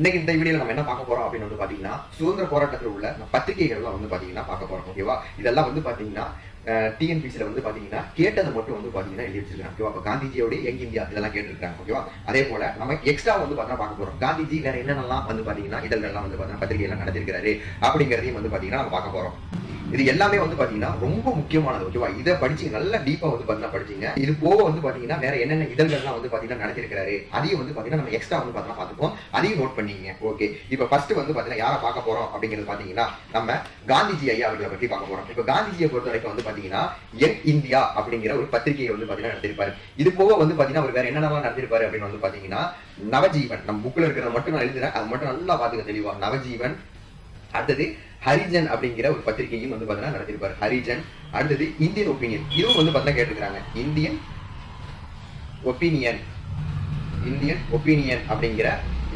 இன்னைக்கு இந்த வீடியோல நம்ம என்ன பார்க்க போறோம் அப்படின்னு வந்து பாத்தீங்கன்னா சுதந்திர போராட்டத்தில் உள்ள பத்திரிகைகள்லாம் வந்து பாத்தீங்கன்னா பார்க்க போறோம் ஓகேவா இதெல்லாம் வந்து பாத்தீங்கன்னா டிஎன்பிசியில் வந்து பாத்தீங்கன்னா கேட்டதை மட்டும் வந்து பாத்தீங்கன்னா எழுதி வச்சிருக்காங்க ஓகேவா அப்ப காந்திஜியோட எங் இந்தியா இதெல்லாம் கேட்டிருக்காங்க ஓகேவா அதே போல நம்ம எக்ஸ்ட்ரா வந்து பாத்தீங்கன்னா பார்க்க போறோம். காந்திஜி வேற என்னென்னலாம் வந்து பாத்தீங்கன்னா இதெல்லாம் வந்து பாத்தீங்கன்னா பத்திரிகை எல்லாம் நடத்திருக்காரு அப்படிங்கிறதையும் வந்து பாத்தீங்கன்னா நம்ம பார்க்க போறோம். இது எல்லாமே வந்து பாத்தீங்கன்னா ரொம்ப முக்கியமானது ஓகேவா இதை படிச்சு நல்லா டீப்பா வந்து பாத்தீங்கன்னா படிச்சீங்க இது போக வந்து பாத்தீங்கன்னா வேற என்னென்ன இதழ்கள்லாம் வந்து பாத்தீங்கன்னா நடத்திருக்காரு அதையும் வந்து பாத்தீங்கன்னா நம்ம எக்ஸ்ட்ரா வந்து பாத்தீங்கன்னா பார்த்துப்போம் அதையும் நோட் பண்ணீங்க ஓகே இப்போ ஃபர்ஸ்ட் வந்து பாத்தீங்கன்னா யாரை பார்க்க போறோம் அப்படிங்கிறது பாத்தீங்கன்னா நம்ம காந்திஜி ஐயா அவர்களை பத்தி பார்க்க போறோம் இப்போ காந்திஜியை பொறுத்த வரைக்கும் வந்து பாத்தீங்கன்னா யங் இந்தியா அப்படிங்கிற ஒரு பத்திரிகையை வந்து பாத்தீங்கன்னா நடத்திருப்பாரு இது போக வந்து பாத்தீங்கன்னா அவர் வேற என்னென்னலாம் நடத்திருப்பாரு அப்படின்னு வந்து பாத்தீங்கன்னா நவஜீவன் நம்ம புக்ல இருக்கிறத மட்டும் நான் எழுதுறேன் அது மட்டும் நல்லா பாத்துக்க தெளிவா நவஜீவன் அடுத்தது ஹரிஜன் அப்படிங்கிற ஒரு பத்திரிகையும் வந்து பாத்தீங்கன்னா நடத்திருப்பாரு ஹரிஜன் அடுத்தது இந்தியன் ஒப்பீனியன் இதுவும் வந்து பாத்தீங்கன்னா கேட்டுக்கிறாங்க இந்தியன் ஒப்பீனியன் இந்தியன் ஒப்பீனியன் அப்படிங்கிற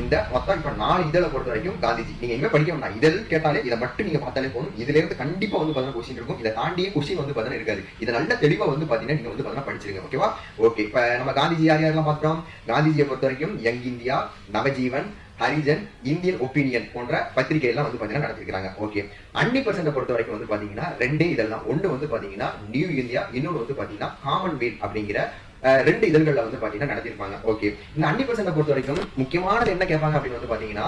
இந்த மொத்தம் இப்ப நாலு இதழை பொறுத்த வரைக்கும் காந்திஜி. நீங்க எங்கே படிக்க வேண்டாம். இதழ் கேட்டாலே இதை மட்டும் நீங்க பார்த்தாலே போதும். இதுல இருந்து கண்டிப்பா வந்து பார்த்தீங்கன்னா கொஸ்டின் இருக்கும். இதை தாண்டியே கொஸ்டின் வந்து பார்த்தீங்கன்னா இருக்காது. இதை நல்ல தெளிவா வந்து பாத்தீங்கன்னா நீங்க வந்து பார்த்தீங்கன்னா படிச்சிருங்க. ஓகேவா ஓகே இப்ப நம்ம காந்திஜி யார் யாரெல்லாம் பார்த்தோம் காந்திஜியை பொறுத்த வரைக்கும் young India Navajivan Harijan Indian opinion போன்ற பத்திரிகை எல்லாம் வந்து பாத்தீங்கன்னா நடத்திருக்காங்க ஓகே அன்னி பர்சன்ட் பொறுத்த வரைக்கும் வந்து பாத்தீங்கன்னா ரெண்டே இதெல்லாம் ஒண்ணு வந்து பாத்தீங்கன்னா நியூ இந்தியா இன்னொன்று வந்து பாத்தீங்கன்னா காமன்வெல்த் அப்படிங்கிற ரெண்டு இதழ்களில் வந்து பாத்தீங்கன்னா நடத்திருப்பாங்க ஓகே இந்த அன்னி பர்சன்ட் பொறுத்த வரைக்கும் முக்கியமானது என்ன கேட்பாங்க அப்படின்னு வந்து பாத்தீங்கன்னா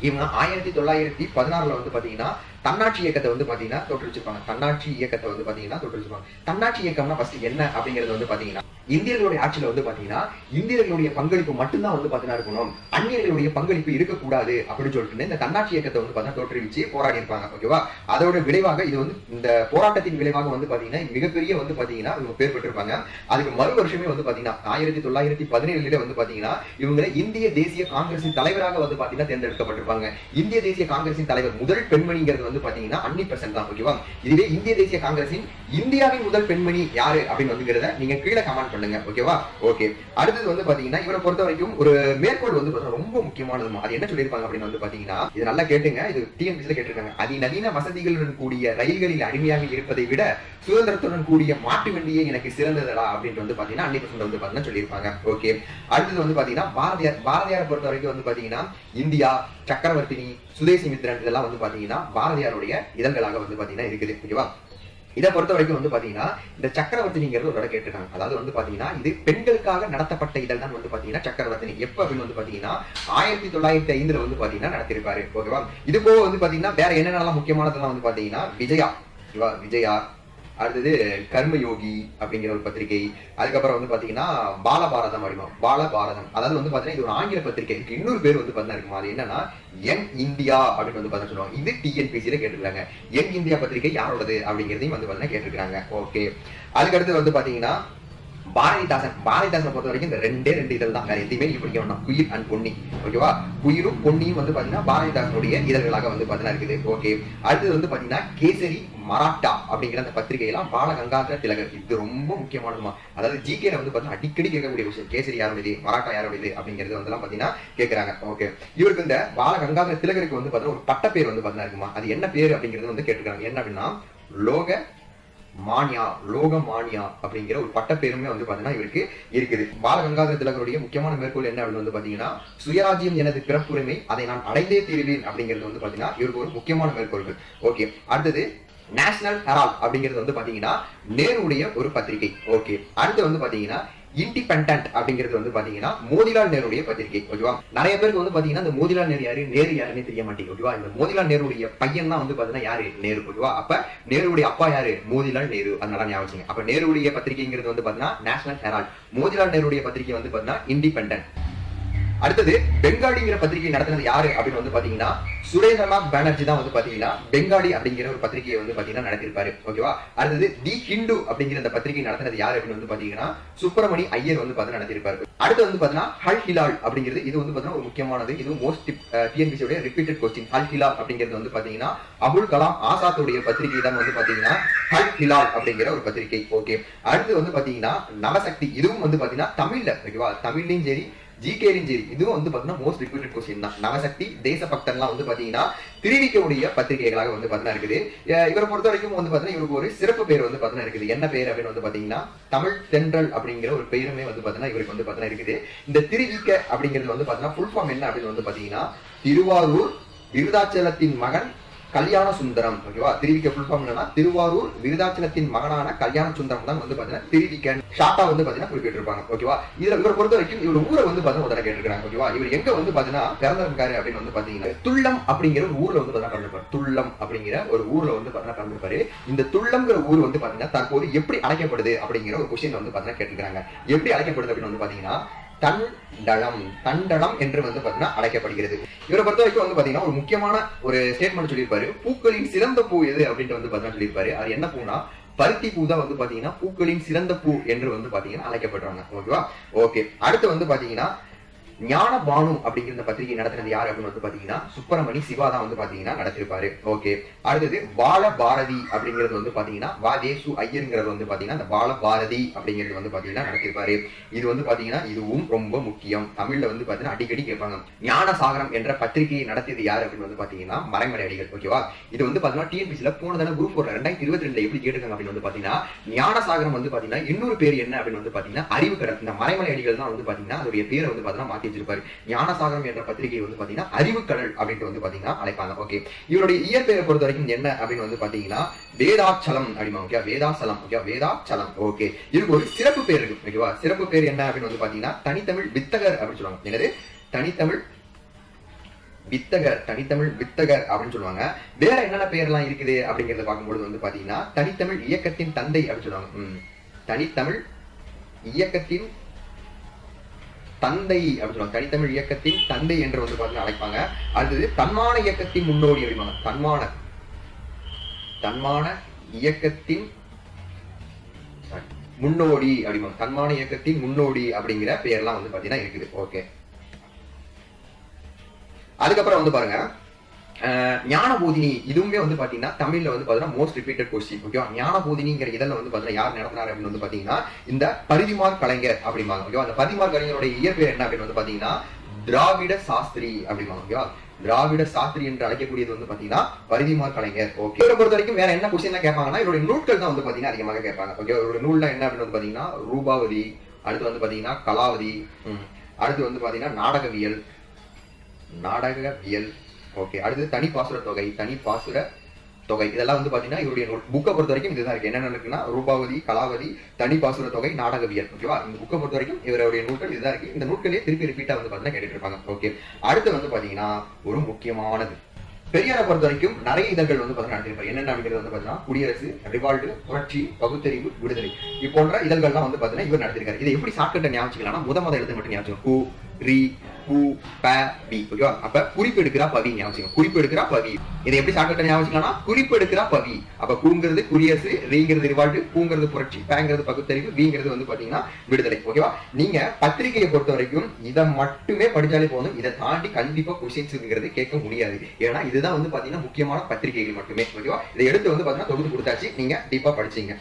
இவங்க ஆயிரத்தி தொள்ளாயிரத்தி பதினாறுல வந்து பாத்தீங்கன்னா தன்னாட்சி இயக்கத்தை வந்து பாத்தீங்கன்னா தோற்றுவிச்சிருப்பாங்க. தன்னாட்சி இயக்கத்தை வந்து பாத்தீங்கன்னா தோற்றுவிச்சிருப்பாங்க. தன்னாட்சி இயக்கம்னா ஃபர்ஸ்ட் என்ன அப்படிங்கிறது வந்து பாத்தீங்கன்னா இந்தியர்களுடைய ஆட்சியில வந்து பாத்தீங்கன்னா இந்தியர்களுடைய பங்களிப்பு மட்டும்தான் வந்து பாத்தீங்கன்னா இருக்கணும். அந்நியர்களுடைய பங்களிப்பு இருக்கக்கூடாது அப்படின்னு சொல்லிட்டு இந்த தன்னாட்சி இயக்கத்தை வந்து பாத்தீங்கன்னா தோற்றுவிச்சு போராடி இருப்பாங்க. ஓகேவா? அதோட விளைவாக இது வந்து இந்த போராட்டத்தின் விளைவாக வந்து பாத்தீங்கன்னா மிகப்பெரிய வந்து பாத்தீங்கன்னா இவங்க பேர் பெற்றிருப்பாங்க. அதுக்கு மறு வருஷமே வந்து பாத்தீங்கன்னா ஆயிரத்தி தொள்ளாயிரத்தி பதினேழுல வந்து பாத்தீங்கன்னா இவங்க இந்திய தேசிய காங்கிரசின் தலைவராக வந்து பாத்தீங்கன்னா தேர்ந்தெடுக்கப்பட்டிருப்பாங்க. இந்திய தேசிய காங்கிரசின் தலைவர் முதல் பெண்மணிங்கிறது வந்து பாத்தீங்கன்னா அன்னி பெர்சன்ட் தான் ஓகேவா இதுவே இந்திய தேசிய காங்கிரசின் இந்தியாவின் முதல் பெண்மணி யாரு அப்படின்னு வந்துங்கிறத நீங்க கீழே கமெண்ட் பண்ணுங்க ஓகேவா ஓகே அடுத்தது வந்து பாத்தீங்கன்னா இவரை பொறுத்த வரைக்கும் ஒரு மேற்கோள் வந்து பாத்தீங்கன்னா ரொம்ப முக்கியமானது அது என்ன சொல்லியிருப்பாங்க அப்படின்னு வந்து பாத்தீங்கன்னா இது நல்லா கேட்டுங்க. இது டிஎன்பிசில கேட்டிருக்காங்க. அதிநவீன வசதிகளுடன் கூடிய ரயில்களில் அடிமையாக இருப்பதை விட சுதந்திரத்துடன் கூடிய மாட்டு வண்டியே எனக்கு சிறந்ததடா அப்படின்னு வந்து பாத்தீங்கன்னா அன்னி வந்து பாத்தீங்கன்னா சொல்லியிருப்பாங்க. ஓகே அடுத்தது வந்து பாத்தீங்கன்னா பாரதியார் பாரதியாரை பொறுத்த வரைக்கும் வந்து பாத்தீங்கன்னா இந்தியா சக்கரவர்த்தினி சுதேசி மித்ரன் இதெல்லாம் வந்து பாத்தீங்கன்னா பாரதியாருடைய இதழ்களாக வந்து பாத்தீங்கன்னா இருக்குது. ஓகேவா இதை பொறுத்த வரைக்கும் வந்து பாத்தீங்கன்னா இந்த சக்கரவர்த்தினிங்கிறது ஒரு இடம் கேட்டிருக்காங்க. அதாவது வந்து பாத்தீங்கன்னா இது பெண்களுக்காக நடத்தப்பட்ட இதழ் தான் வந்து பாத்தீங்கன்னா சக்கரவர்த்தினி. எப்ப அப்படின்னு வந்து பாத்தீங்கன்னா ஆயிரத்தி தொள்ளாயிரத்தி ஐந்துல வந்து பாத்தீங்கன்னா நடத்திருப்பாரு ஓகேவா? இது போக வந்து பாத்தீங்கன்னா வேற என்னென்னலாம் முக்கியமானதெல்லாம் வந்து பாத்தீங்கன்னா விஜயா. விஜயா அடுத்தது கர்மயோகி அப்படிங்கிற ஒரு பத்திரிகை. அதுக்கப்புறம் வந்து பாத்தீங்கன்னா பாலபாரதம் அப்படிமா பாலபாரதம். அதாவது வந்து பாத்தீங்கன்னா இது ஒரு ஆங்கில பத்திரிகை. இன்னொரு பேர் வந்து பாத்தீங்கன்னா இருக்குமா? அது என்னன்னா யங் இந்தியா அப்படின்னு வந்து பாத்தீங்கன்னா சொல்லுவாங்க. இது டிஎன்பிசியில கேட்டிருக்காங்க. யங் இந்தியா பத்திரிகை யாரோடது அப்படிங்கிறதையும் வந்து பாத்தீங்கன்னா கேட்டிருக்காங்க. ஓகே. அதுக்கடுத்து வந்து பாத்தீங்கன்னா பாரதிதாசன் பாரதிதாசனை பொறுத்த வரைக்கும் இந்த ரெண்டே ரெண்டு இதழ் தான் வேற எதுவுமே நீங்க படிக்க வேண்டாம் அண்ட் பொன்னி. ஓகேவா? உயிரும் பொன்னியும் வந்து பாத்தீங்கன்னா பாரதிதாசனுடைய இதழ்களாக வந்து பாத்தீங்கன்னா இருக்குது. ஓகே. அடுத்தது வந்து பாத்தீங்கன்னா கேசரி மராட்டா அப்படிங்கிற அந்த பத்திரிகையெல்லாம் பாலகங்காதர திலகர். இது ரொம்ப முக்கியமானதுமா. அதாவது ஜிகேல வந்து பாத்தீங்கன்னா அடிக்கடி கேட்கக்கூடிய விஷயம். கேசரி யாருடையது? மராட்டா யாருடையது? அப்படிங்கிறது வந்து பாத்தீங்கன்னா கேட்கறாங்க ஓகே. இவருக்கு இந்த பாலகங்காதர திலகருக்கு வந்து பாத்தீங்கன்னா ஒரு பட்ட பேர் வந்து பாத்தீங்கன்னா இருக்குமா? அது என்ன பேர் அப்படிங்கிறது வந்து கேட்டுக்கிறாங்க என்ன அப்படின்னா லோக மானியா லோக மானியா அப்படிங்கிற ஒரு பட்டப்பேருமே வந்து பாத்தீங்கன்னா இவருக்கு இருக்குது. பாலகங்காதர திலகருடைய முக்கியமான மேற்கோள் என்ன அப்படின்னு வந்து பாத்தீங்கன்னா சுயராஜ்யம் எனது பிறப்புரிமை அதை நான் அடைந்தே தீருவேன் அப்படிங்கிறது வந்து பாத்தீங்கன்னா இவருக்கு ஒரு முக்கியமான மேற்கோள்கள். ஓகே. அடுத்தது நேஷனல் ஹெரால்ட் அப்படிங்கிறது வந்து பாத்தீங்கன்னா நேருடைய ஒரு பத்திரிகை. ஓகே. அடுத்து வந்து பாத்தீங்கன்னா இண்டிபெண்டன்ட் அப்படிங்கிறது வந்து பாத்தீங்கன்னா மோதிலால் நேருடைய பத்திரிகை ஓகேவா நிறைய பேருக்கு வந்து பாத்தீங்கன்னா இந்த மோதிலால் நேரு யாரு நேரு யாருன்னு தெரிய மாட்டேங்குது ஓகேவா இந்த மோதிலால் நேருடைய பையன் தான் வந்து பாத்தீங்கன்னா யாரு? நேரு ஓகேவா அப்ப நேருடைய அப்பா யாரு? மோதிலால் நேரு. அதனால ஞாபகம் அப்ப நேருடைய பத்திரிகைங்கிறது வந்து பாத்தீங்கன்னா நேஷனல் ஹெரால்ட் மோதிலால் நேருடைய பத்திரிகை வந்து பாத்தீங்கன்னா இண்டிபெண்டன்ட் அடுத்தது பெங்காலிங்கிற பத்திரிகை நடத்தினது யாரு அப்படின்னு வந்து பாத்தீங்கன்னா சுரேந்திரநாத் பானர்ஜி தான் வந்து பாத்தீங்கன்னா பெங்காலி அப்படிங்கிற ஒரு பத்திரிகையை வந்து பாத்தீங்கன்னா நடத்திருப்பாரு ஓகேவா? அடுத்தது தி ஹிந்து அப்படிங்கிற அந்த பத்திரிகை நடத்தினது யாரு அப்படின்னு வந்து பாத்தீங்கன்னா சுப்பிரமணி ஐயர் வந்து பாத்தீங்கன்னா நடத்திருப்பாரு அடுத்து வந்து பாத்தீங்கன்னா ஹல் ஹிலால் அப்படிங்கிறது இது வந்து பாத்தீங்கன்னா ஒரு முக்கியமானது. இது மோஸ்ட் டிஎன்பிசியோட ரிப்பீட்டட் கொஸ்டின் ஹல் ஹிலால் அப்படிங்கிறது வந்து பாத்தீங்கன்னா அபுல் கலாம் ஆசாத்துடைய பத்திரிகை தான் வந்து பாத்தீங்கன்னா ஹல் ஹிலால் அப்படிங்கிற ஒரு பத்திரிகை. ஓகே. அடுத்து வந்து பாத்தீங்கன்னா நவசக்தி இதுவும் வந்து பாத்தீங்கன்னா தமிழ்ல ஓகேவா? தமிழ்லையும் சரி ஜிகேலையும் சரி இதுவும் வந்து பாத்தீங்கன்னா மோஸ்ட் ரிப்பீட்டட் கொஸ்டின் தான் நவசக்தி தேசபக்தன்லாம் வந்து பாத்தீங்கன்னா திருவிக்கக்கூடிய பத்திரிகைகளாக வந்து பாத்தீங்கன்னா இருக்குது இவரை பொறுத்த வரைக்கும் வந்து பாத்தீங்கன்னா இவருக்கு ஒரு சிறப்பு பேர் வந்து பாத்தீங்கன்னா இருக்குது என்ன பேர் அப்படின்னு வந்து பாத்தீங்கன்னா தமிழ் தென்றல் அப்படிங்கிற ஒரு பெயருமே வந்து பாத்தீங்கன்னா இவருக்கு வந்து பாத்தீங்கன்னா இருக்குது இந்த திருவிக்க அப்படிங்கிறது வந்து பாத்தீங்கன்னா ஃபுல் ஃபார்ம் என்ன அப்படின்னு வந்து பாத்தீங்கன்னா திருவாரூர் விருதாச்சலத்தின் மகன் கல்யாண சுந்தரம் ஓகேவா திருவிக்க ஃபுல் ஃபார்ம் என்னன்னா திருவாரூர் விருதாச்சலத்தின் மகனான கல்யாண சுந்தரம் தான் வந்து பாத்தீங்கன்னா திருவிக்க ஷார்ட்டா வந்து பாத்தீங்கன்னா குறிப்பிட்டிருப்பாங்க ஓகேவா இதுல இவரை பொறுத்த வரைக்கும் இவர் ஊரை வந்து பாத்தீங்கன்னா முதல்ல கேட்டிருக்காங்க ஓகேவா இவர் எங்க வந்து பாத்தீங்கன்னா பிறந்திருக்காரு அப்படின்னு வந்து பாத்தீங்கன்னா துள்ளம் அப்படிங்கிற ஒரு ஊர்ல வந்து பாத்தீங்கன்னா பிறந்திருப்பாரு. துள்ளம் அப்படிங்கிற ஒரு ஊர்ல வந்து பாத்தீங்கன்னா பிறந்திருப்பாரு. இந்த துள்ளம்ங்கிற ஊர் வந்து பாத்தீங்கன்னா தற்போது எப்படி அழைக்கப்படுது அப்படிங்கிற ஒரு கொஸ்டின் வந்து பாத்தீங்கன்னா கேட்டிருக்காங்க எப்படி அழைக்கப்படுது அப்படின்னு வந்து பாத்தீங்கன்னா தண்டளம் தண்டளம் என்று வந்து பாத்தீங்கன்னா அழைக்கப்படுகிறது. இவரை பொறுத்த வரைக்கும் வந்து பாத்தீங்கன்னா ஒரு முக்கியமான ஒரு ஸ்டேட்மெண்ட் சொல்லியிருப்பாரு. பூக்களின் சிறந்த பூ எது அப்படின்ட்டு வந்து பாத்தீங்கன்னா சொல்லியிருப்பாரு. அது என்ன பூனா பருத்தி பூ தான் வந்து பாத்தீங்கன்னா பூக்களின் சிறந்த பூ என்று வந்து பாத்தீங்கன்னா அழைக்கப்படுறாங்க. ஓகேவா ஓகே அடுத்து வந்து பாத்தீங்கன்னா ஞான பானு அப்படிங்கிற இந்த பத்திரிகை நடத்தினது யார் அப்படின்னு வந்து பாத்தீங்கன்னா சுப்பிரமணி சிவா தான் வந்து பாத்தீங்கன்னா நடத்திருப்பாரு ஓகே அடுத்தது பால பாரதி அப்படிங்கிறது வந்து பாத்தீங்கன்னா வாதேசு ஐயருங்கிறது வந்து பாத்தீங்கன்னா அந்த பால பாரதி அப்படிங்கிறது வந்து பாத்தீங்கன்னா நடத்திருப்பாரு இது வந்து பாத்தீங்கன்னா இதுவும் ரொம்ப முக்கியம். தமிழ்ல வந்து பாத்தீங்கன்னா அடிக்கடி கேட்பாங்க. ஞான சாகரம் என்ற பத்திரிகையை நடத்தியது யார் அப்படின்னு வந்து பாத்தீங்கன்னா மரங்கடை அடிகள். ஓகேவா இது வந்து பாத்தீங்கன்னா டிஎன்பிசில போன தடவை குரூப் ஃபோர்ல ரெண்டாயிரத்தி இருபத்தி ரெண்டுல எப்படி கேட்டுருக்காங்க அப்படின்னு வந்து பாத்தீங்கன்னா ஞான சாகரம் வந்து பாத்தீங்கன்னா இன்னொரு பேர் என்ன அப்படின்னு வந்து பாத்தீங்கன்னா அறிவு கடல் இந்த மறைமலை அடிகள் தான் வந்து பாத்தீங்கன்னா அதோடைய பேரை வந்து பாத்தீங்கன்னா மாத்தி வச்சிருப்பாரு ஞானசாகரம் என்ற பத்திரிகை வந்து பாத்தீங்கன்னா அறிவு கடல் அப்படின்ட்டு வந்து பாத்தீங்கன்னா அழைப்பாங்க. ஓகே இவருடைய இயற்பெயரை பொறுத்த வரைக்கும் என்ன அப்படின்னு வந்து பாத்தீங்கன்னா வேதாச்சலம் அப்படிமா okay Vedachalam okay Vedachalam. Okay இதுக்கு ஒரு சிறப்பு பேர் இருக்கு ஓகேவா சிறப்பு பேர் என்ன அப்படின்னு வந்து பாத்தீங்கன்னா தனித்தமிழ் வித்தகர் அப்படின்னு சொல்லுவாங்க. என்னது? தனித்தமிழ் வித்தகர் தனித்தமிழ் வித்தகர் அப்படின்னு சொல்லுவாங்க. வேற என்னென்ன பேர்லாம் இருக்குது அப்படிங்கறத பார்க்கும்பொழுது வந்து பாத்தீங்கன்னா தனித்தமிழ் இயக்கத்தின் தந்தை அப்படின்னு சொல்லுவாங்க. தனித்தமிழ் இயக்கத்தின் தந்தை அப்படின்னு சொல்லுவாங்க. தனித்தமிழ் இயக்கத்தின் தந்தை என்று வந்து பார்த்தீங்கன்னா அழைப்பாங்க. அடுத்தது தன்மான இயக்கத்தின் முன்னோடி அப்படிம்பாங்க தன்மான. தன்மான இயக்கத்தின் முன்னோடி அப்படிம்பாங்க தன்மான இயக்கத்தின் முன்னோடி அப்படிங்கிற பெயர்லாம் வந்து பாத்தீங்கன்னா இருக்குது. ஓகே அதுக்கப்புறம் வந்து பாருங்க. ஞானபோதினி இதுவுமே வந்து பாத்தீங்கன்னா தமிழ்ல வந்து பாத்தீங்கன்னா மோஸ்ட் ரிப்பீட்டட் கொஸ்டின் ஓகேவா ஞானபோதினிங்கிற இதில் வந்து பாத்தீங்கன்னா யார் நடத்தினார் அப்படின்னு வந்து பாத்தீங்கன்னா இந்த பரிதிமார் கலைஞர் அப்படிம்பாங்க ஓகேவா அந்த பரிதிமார் கலைஞருடைய இயற்பெயர் என்ன அப்படின்னு வந்து பாத்தீங்கன்னா திராவிட சாஸ்திரி அப்படிம்பாங்க ஓகேவா திராவிட சாஸ்திரி என்று அழைக்கக்கூடியது வந்து பாத்தீங்கன்னா பரிதிமார் கலைஞர் ஓகே இவரை பொறுத்த வரைக்கும் வேற என்ன கொஸ்டின் கேட்பாங்கன்னா இவருடைய நூல்கள் தான் வந்து பாத்தீங்கன்னா அதிகமாக கேட்பாங்க ஓகே இவருடைய நூல்ல என்ன அப்படின்னு வந்து பாத்தீங்கன்னா ரூபாவதி அடுத்து வந்து பாத்தீங்கன்னா கலாவதி அடுத்து வந்து பாத்தீங்கன்னா நாடகவியல் நாடகவியல் ஓகே அடுத்தது தனி பாசுர தொகை தனி பாசுர தொகை. இதெல்லாம் வந்து பாத்தீங்கன்னா இவருடைய நூல் புக்கை பொறுத்த வரைக்கும் இதுதான் இருக்கு. என்னென்ன இருக்குன்னா ரூபாவதி கலாவதி தனி பாசுர தொகை நாடகவியல் ஓகேவா இந்த புக்கை பொறுத்த வரைக்கும் இவருடைய நூல்கள் இதுதான் இருக்கு. இந்த நூல்களே திருப்பி ரிப்பீட்டா வந்து பாத்தீங்கன்னா கேட்டுட்டு இருப்பாங்க. ஓகே அடுத்து வந்து பாத்தீங்கன்னா ஒரு முக்கியமானது. பெரியாரை பொறுத்த வரைக்கும் நிறைய இதழ்கள் வந்து பார்த்தீங்கன்னா நடத்திருப்பாரு. என்னென்ன அப்படிங்கிறது வந்து பாத்தீங்கன்னா குடியரசு ரிவால்டு புரட்சி பகுத்தறிவு விடுதலை. இப்போன்ற இதழ்கள்லாம் வந்து பார்த்தீங்கன்னா இவர் நடத்திருக்காரு. இதை எப்படி ஷார்ட்கட்டை ஞாபகம் முத முத எழுத்து மட்டும் ஞாபகம் ஹூ ரீ பூ ப பி. ஓகேவா அப்ப குறிப்பு எடுக்கிறா பவி ஞாபகம் குறிப்பு எடுக்கிறா பவி. இதை எப்படி ஷார்ட்கட்டை ஞாபகம் குறிப்பு எடுக்கிறா பவி. அப்ப கூங்கிறது குடியரசு ரீங்கிறது ரிவால்டு பூங்கிறது புரட்சி பேங்கிறது பகுத்தறிவு வீங்கிறது வந்து பாத்தீங்கன்னா விடுதலை. ஓகேவா நீங்க பத்திரிகையை பொறுத்த வரைக்கும் இதை மட்டுமே படிச்சாலே போதும். இதை தாண்டி கண்டிப்பா கொஸ்டின்ஸ்ங்கிறது கேட்க முடியாது. ஏன்னா இதுதான் வந்து பாத்தீங்கன்னா முக்கியமான பத்திரிகைகள் மட்டுமே. ஓகேவா இதை எடுத்து வந்து பாத்தீங்கன்னா தொகுத்து கொடுத்தாச்சு. நீங்க டீப்பா படிச்சீங்க.